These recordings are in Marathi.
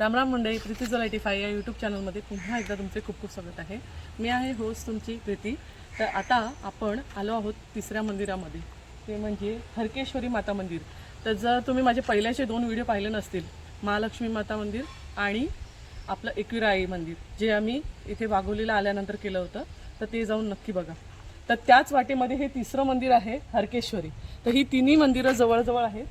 रामराम मंडळी प्रीती जलायटी फाय या यूट्यूब चॅनलमध्ये पुन्हा एकदा तुमचे खूप खूप स्वागत आहे. मी आहे होस्ट तुमची प्रीती. तर आता आपण आलो आहोत तिसऱ्या मंदिरामध्ये. ते म्हणजे हरकेश्वरी माता मंदिर. तर जर तुम्ही माझे पहिल्याचे दोन व्हिडिओ पाहिले नसतील महालक्ष्मी माता मंदिर आणि आपलं एकविराई मंदिर जे आम्ही इथे वाघोलीला आल्यानंतर केलं होतं तर ते जाऊन नक्की बघा. तर त्याच वाटेमध्ये हे तिसरं मंदिर आहे हरकेश्वरी. तर ही तिन्ही मंदिरं जवळजवळ आहेत.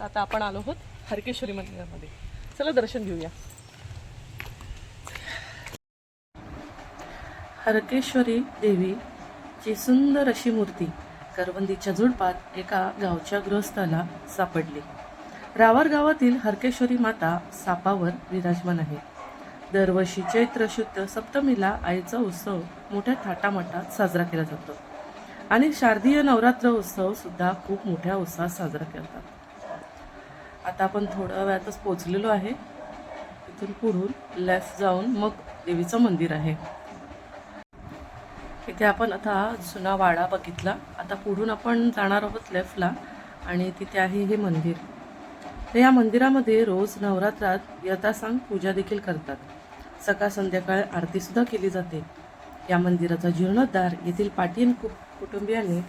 आता आपण आलो आहोत हरकेश्वरी मंदिरामध्ये. चला दर्शन घेऊया. हरकेश्वरी देवीची सुंदर अशी मूर्ती करवंदीच्या झुडपात एका गावच्या गृहस्थाला सापडली. रावर गावातील हरकेश्वरी माता सापावर विराजमान आहे. दरवर्षी चैत्र शुद्ध सप्तमीला आईचा उत्सव मोठ्या थाटामाटात साजरा केला जातो. आणि शारदीय नवरात्र उत्सव सुद्धा खूप मोठ्या उत्साहात साजरा करतात आता आपण थोड्या वेळातच पोचलेलो आहे. तिथून पुढून लेफ्ट जाऊन मग देवीचं मंदिर आहे. इथे आपण आता जुना वाडा बघितला. आता पुढून आपण जाणार आहोत लेफ्टला आणि तिथे आहे हे मंदिर. तर या मंदिरामध्ये रोज नवरात्रात यथासांग पूजा देखील करतात. सकाळ संध्याकाळ आरतीसुद्धा केली जाते. या मंदिराचा जीर्णोद्धार येथील पाटील कु कुटुंबियांनी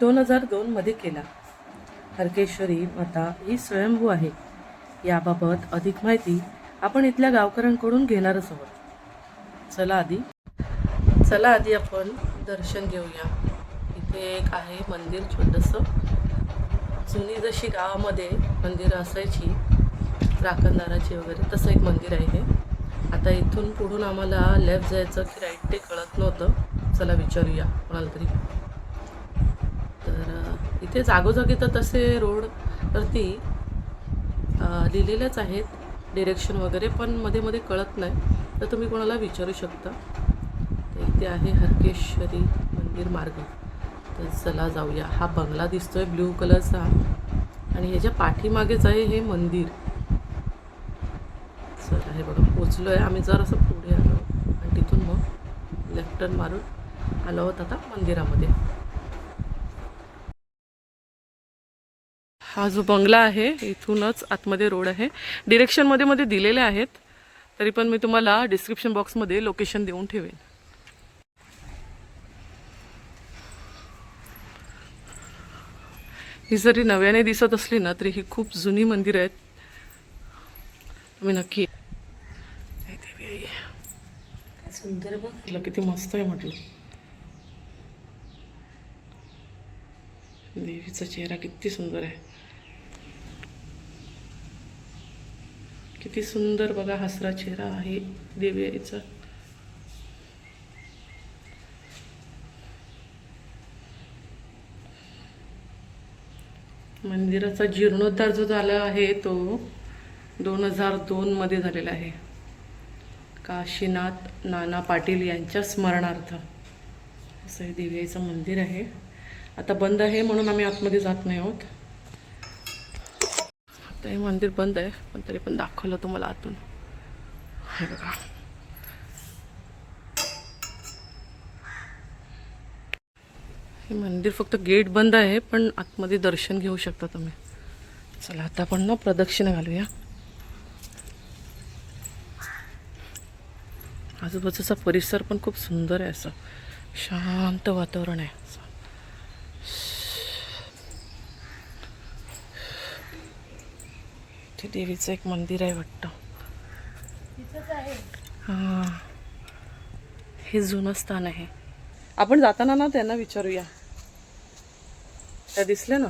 दोन हजार दोनमध्ये केला. हरकेश्वरी माता ही स्वयंभू आहे. याबाबत अधिक माहिती आपण इथल्या गावकऱ्यांकडून घेणारच आहोत. चला आधी चला आधी आपण दर्शन घेऊया. इथे एक आहे मंदिर छोटंसं. जुनी जशी गावामध्ये मंदिरं असायची राखणदाराची वगैरे तसं एक मंदिर आहे हे. आता इथून पुढून आम्हाला लेफ्ट जायचं की राईट ते कळत नव्हतं. चला विचारूया कोणाला तरी. इथे जागोजागी तर तसे रोडवरती लिहिलेलेच आहेत डिरेक्शन वगैरे पण मध्ये मध्ये कळत नाही. तर तुम्ही कोणाला विचारू शकता. तर इथे आहे हरकेश्वरी मंदिर मार्ग. तर चला जाऊया. हा बंगला दिसतोय ब्ल्यू कलरचा. आणि ह्याच्या पाठीमागेच आहे हे मंदिर. चला हे बघा पोचलो आहे आम्ही जर असं पुढे आलो आणि तिथून मग लेफ्ट टर्न मारून आलो आहोत आता मंदिरामध्ये. हा जो बंगला आहे इथूनच आतमध्ये रोड आहे. डिरेक्शनमध्ये मध्ये दिलेले आहेत. तरी पण मी तुम्हाला डिस्क्रिप्शन बॉक्समध्ये लोकेशन देऊन ठेवेन. ही जरी नव्याने दिसत असली ना तरी ही खूप जुनी मंदिर आहेत. तुम्ही नक्की. सुंदर बघ. किती मस्त आहे म्हटलं. देवीचा चेहरा किती सुंदर आहे. किती सुंदर बघा हसरा चेहरा आहे देवी आईचा मंदिराचा जीर्णोद्धार जो झाला आहे तो दोन हजार दोनमध्ये झालेला आहे. काशीनाथ नाना पाटील यांच्या स्मरणार्थ. असं हे देवीचं मंदिर आहे. आता बंद आहे म्हणून आम्ही आतमध्ये जात नाही आहोत. आता हे मंदिर बंद आहे पण तरी पण दाखवलं तुम्हाला आतून. हे बघा. हे मंदिर फक्त गेट बंद आहे पण आतमध्ये दर्शन घेऊ शकता तुम्ही. चला आता आपण ना प्रदक्षिणा घालूया. आजूबाजूचा परिसर पण खूप सुंदर आहे असं. शांत वातावरण आहे. इथे देवीचं एक मंदिर आहे वाटतं. हां. हे जुनं स्थान आहे. आपण जाताना ना त्यांना विचारूया. त्या दिसल्या ना?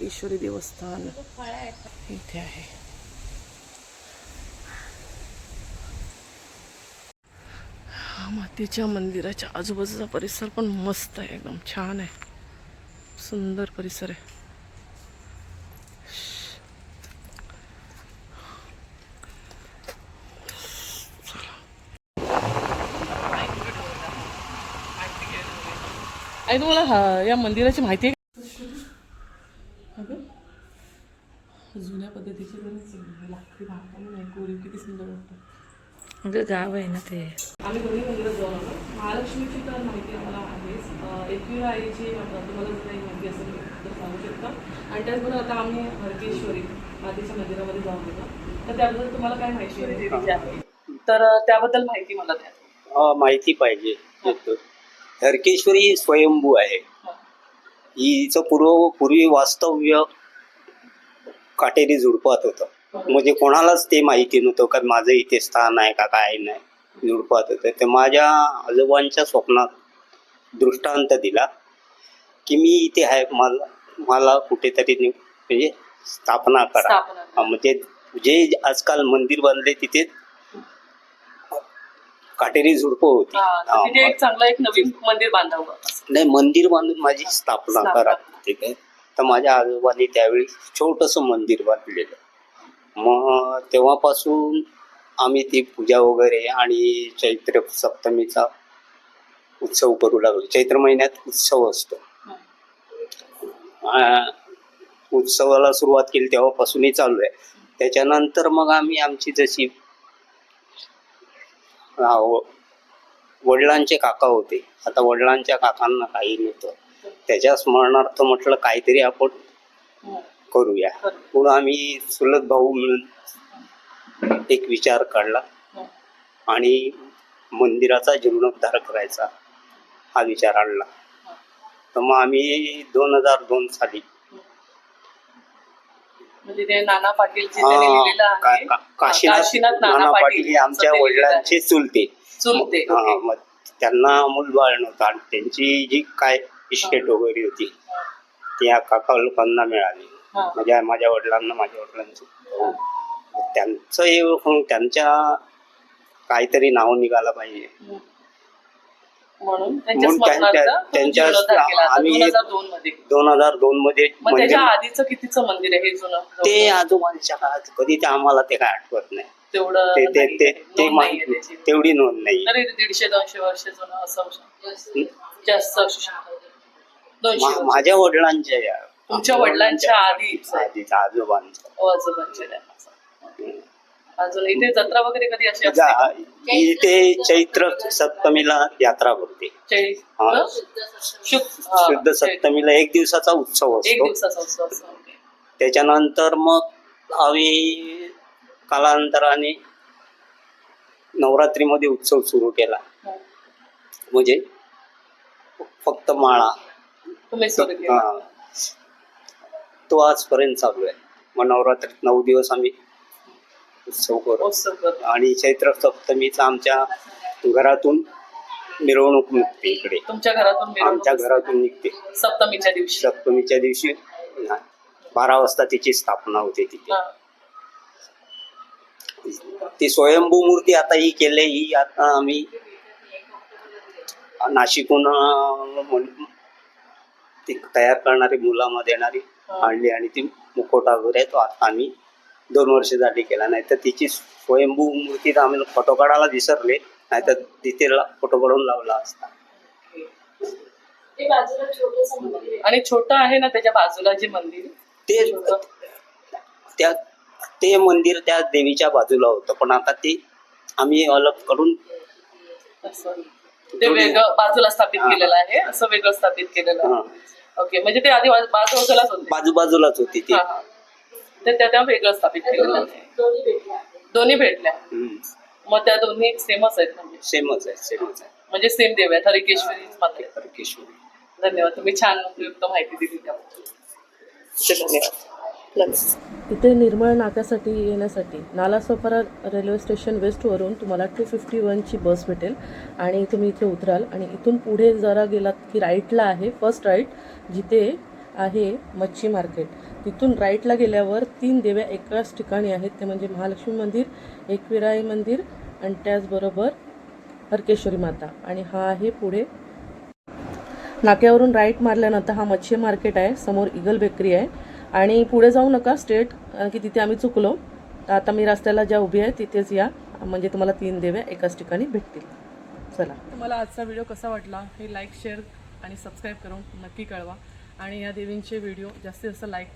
ईश्वरी देवस्थान. इथे आहे. हा मातीच्या मंदिराच्या आजूबाजूचा परिसर पण मस्त आहे. एकदम छान आहे. सुंदर परिसर आहे. आई तुम्हाला हा या मंदिराची माहिती आहे का? जुन्या पद्धतीची. लाकडी भाकरी नाही कोरीव किती सुंदर वाटतं. अगं गाव आहे ना ते. आम्ही दोन्ही मंदिरात जाऊन आलो. महालक्ष्मीची तर माहिती आम्हाला आहेच. एकविरा आईची तुम्हाला जर काही माहिती असेल तर सांगू शकता. आणि त्याचबरोबर आता आम्ही हरकेश्वरी आधीच्या मंदिरामध्ये जाऊन गेलो तर त्याबद्दल तुम्हाला काय माहिती आहे? तर त्याबद्दल माहिती मला द्या. माहिती पाहिजे. हरकेश्वरी स्वयंभू आहे. हिचं पूर्व पूर्वी वास्तव्य काटेरी झुडपात होतं. म्हणजे कोणालाच ते माहिती नव्हतं का माझं इथे स्थान आहे का काय नाही. झुडपात होतं. तर माझ्या आजोबांच्या स्वप्नात दृष्टांत दिला की मी इथे आहे. मला मला कुठेतरी म्हणजे स्थापना करा. म्हणजे जे आजकाल मंदिर बांधले तिथे काटेरी झुडपं होती. हा, तर तिथे एक चांगलं एक नवीन मंदिर बांधावं. नाही मंदिर बांधून माझी स्थापना स्थापना. करा ठीक आहे. तर माझ्या आजोबांनी त्यावेळी छोटस मंदिर बांधलेलं. मग तेव्हापासून आम्ही ती पूजा वगैरे आणि चैत्र सप्तमीचा उत्सव करू लागलो. चैत्र महिन्यात उत्सव असतो. अं, उत्सवाला सुरुवात केली तेव्हापासूनही चालू आहे. त्याच्यानंतर मग आम्ही आमची जशी वडिलांचे काका होते. आता वडिलांच्या काकांना काही नव्हतं. त्याच्या स्मरणार्थ म्हटलं काहीतरी आपण करूया. करू. म्हणून आम्ही चुलत भाऊ मिळून एक विचार काढला. आणि मंदिराचा जीर्णोद्धार करायचा हा विचार आणला. तर मग आम्ही दोन हजार दोन साली म्हणजे ते नाना पाटील जे त्यांनी लिहिलेलं का- आहे. का- काशीनाथ नाना पाटील हे आमच्या. वडिलांचे चुलते. चुलते त्यांना मूलबाळ नव्हतं आणि त्यांची जी काय इस्टेट वगैरे होती ती या काका लोकांना मिळाली. म्हणजे माझ्या वडिलांना माझ्या वडिलांचं. त्यांचं हे त्यांच्या काहीतरी नाव निघाला पाहिजे. म्हणून त्यांच्या त्या- आम्ही- 2002 मध्ये दोन हजार दोन मध्ये मग मंदिर त्याच्या आधीचं कितीचं मंदिर आहे हे जुनं ते आजोबांच्या काळात कधी ते आम्हाला ते काय आठवत नाही तेवढं ते ते नाही ते आहे. ते नोंद नाहीये मा- त्याची. तेवढी नोंद नाही तरी दीडशे दोनशे वर्ष जुनं असं असू शकतं. जास्त असू शकतं दोनशे मा- वर्ष. माझ्या वडिलांच्या या तुमच्या वडिलांच्या आधीच आहे. आधीचा आजोबांचा आजोबांचे त्यांना. अजून इथे जत्रा वगैरे कधी अशी असते जा- का? इथे चैत्र सप्तमीला यात्रा भरते हा. शुद्ध हा, शुद्ध सप्तमीला एक दिवसाचा उत्सव एक असतो दिवसाचा उत्सव असतो ओके. त्याच्यानंतर मग आम्ही कालांतराने नवरात्रीमध्ये उत्सव सुरू केला हं. म्हणजे फक्त माळा तुम्ही सुरू केलं हा. तो आजपर्यंत चालू आहे मग नवरात्रीत नऊ दिवस आम्ही उत्सव उत्सव करतो आणि चैत्र सप्तमीचा आमच्या घरातून मिरवणूक निघते इकडे. तुमच्या घरातून आमच्या. घरातून निघते. सप्तमीच्या दिवशी. सप्तमीच्या दिवशी बारा वाजता तिची स्थापना होते तिथे. हा. ती स्वयंभू मूर्ती आता ही केली ही आता आम्ही नाशिकहून म्हण- ती तयार करणारी मुलांना देणारी आणली आणि ती मुखोटा वगैरे तो आता आम्ही दोन वर्ष झाली केला. नाही तर तिची स्वयंभू मूर्ती तर आम्ही फोटो काढायला विसरले. नाही तर तिथे फोटो काढून लावला असता. आणि छोटं आहे ना त्याच्या बाजूला जे मंदिर? ते छोटं. त्या ते मंदिर त्या देवीच्या बाजूला होतं. पण आता ते आम्ही अलग करून असं. ते वेगळं बाजूला स्थापित हा. केलेलं आहे. असं वेगळं स्थापित केलेलं ओके म्हणजे ते आधी बाजू- बाजूलाच होते. बाजू बाजूलाच होती ती. ते त्या त्या वेगळं स्थापित केलेलं आहे दोन्ही भेटल्या. मग त्या दोन्ही सेमच आहेत म्हणजे? सेमच आहे सेमच आहे म्हणजे सेम देव आहेत. हरिकेश्वरी मात्र हरकेश्वरी. धन्यवाद. तुम्ही छान उपयुक्त माहिती दिली त्याबद्दल. धन्यवाद. इथे निर्मळ नाक्यासाठी येण्यासाठी नालासोपारा रेल्वे स्टेशन वेस्टवरून तुम्हाला टू फिफ्टी वनची बस भेटेल आणि तुम्ही इथे उतराल आणि इथून पुढे जरा गेलात की राईटला आहे फर्स्ट राईट जिथे आहे मच्छी मार्केट तिथून राईटला गेल्यावर तीन देव्या एकाच ठिकाणी आहेत. ते म्हणजे महालक्ष्मी मंदिर एकविराई मंदिर आणि त्याचबरोबर हरकेश्वरी माता. आणि हा आहे पुढे. नाक्यावरून राईट मारल्यानंतर हा मच्छी मार्केट आहे. समोर इगल बेकरी आहे. आणि पुढे जाऊ नका. स्ट्रेट कारण की तिथे आम्ही चुकलो. तर आता मी रस्त्याला ज्या उभी आहे तिथेच या. म्हणजे तुम्हाला तीन देव्या एकाच ठिकाणी भेटतील. चला. तुम्हाला आजचा व्हिडिओ कसा वाटला हे लाईक शेअर आणि सबस्क्राईब करून नक्की कळवा. आणि या देवींचे व्हिडिओ जास्तीत जास्त लाईक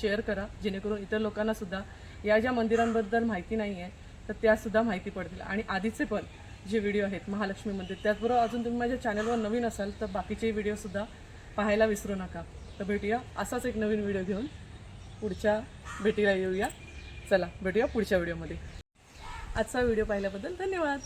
शेअर करा. जेणेकरून इतर लोकांनासुद्धा या ज्या मंदिरांबद्दल माहिती नाही आहे तर त्यासुद्धा माहिती पडतील. आणि आधीचे पण जे व्हिडिओ आहेत महालक्ष्मी मंदिर त्याचबरोबर अजून तुम्ही माझ्या चॅनलवर नवीन असाल तर बाकीचे व्हिडिओसुद्धा पाहायला विसरू नका. तर भेटूया असाच एक नवीन व्हिडिओ घेऊन. पुढच्या भेटीला येऊया. चला भेटूया पुढच्या व्हिडिओमध्ये आजचा व्हिडिओ पाहिल्याबद्दल धन्यवाद.